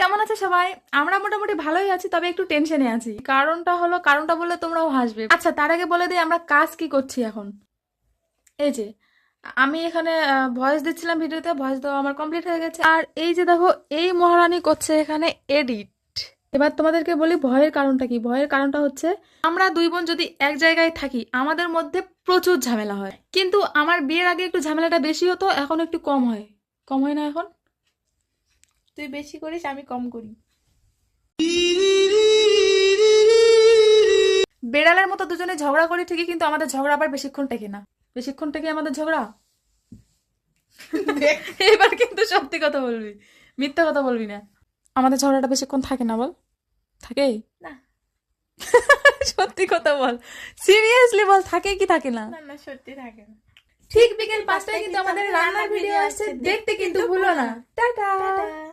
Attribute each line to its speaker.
Speaker 1: কেমন আছে সবাই? আমরা মোটামুটি ভালোই আছি, তবে একটু টেনশনে আছি। কারণটা হলো, কারণটা বললে তোমরাও হাসবে। আচ্ছা তার আগে বলে দিই, আমরা কাজ কি করছি এখন? এই যে, আমি এখানে ভয়েস দিচ্ছিলাম ভিডিওতে ভয়েস দেওয়া আমার কমপ্লিট হয়ে গেছে। আর এই যে দেখো, এই মহারানী করছে এখানে এডিট এবার তোমাদেরকে বলি, ভয়ের কারণটা কি? ভয়ের কারণটা হচ্ছে, আমরা দুই বোন যদি এক জায়গায় থাকি, আমাদের মধ্যে প্রচুর ঝামেলা হয়। কিন্তু আমার বিয়ের আগে একটু ঝামেলাটা বেশি হতো, এখন একটু কম হয়। কম হয় না এখন?
Speaker 2: তুই বেশি করিস আমি কম করি।
Speaker 1: বেড়ালের মতো দুজনে ঝগড়া করি ঠিকই কিন্তু আমাদের ঝগড়া আবার বেশিক্ষণ টেকে না। বেশিক্ষণ টেকে আমাদের ঝগড়া? এবার কিন্তু সত্যি কথা বলবি মিথ্যা কথা বলবি না। আমাদের ঝগড়াটা বেশিক্ষণ থাকে না বল? থাকে?
Speaker 2: না।
Speaker 1: সত্যি কথা বল। সিরিয়াসলি বল থাকে কি থাকে না?
Speaker 2: না সত্যি থাকে না।
Speaker 1: ঠিক বিকেল পাঁচটায় কিন্তু আমাদের রান্নার ভিডিও আসছে দেখতে কিন্তু ভুলো না।
Speaker 2: টাটা।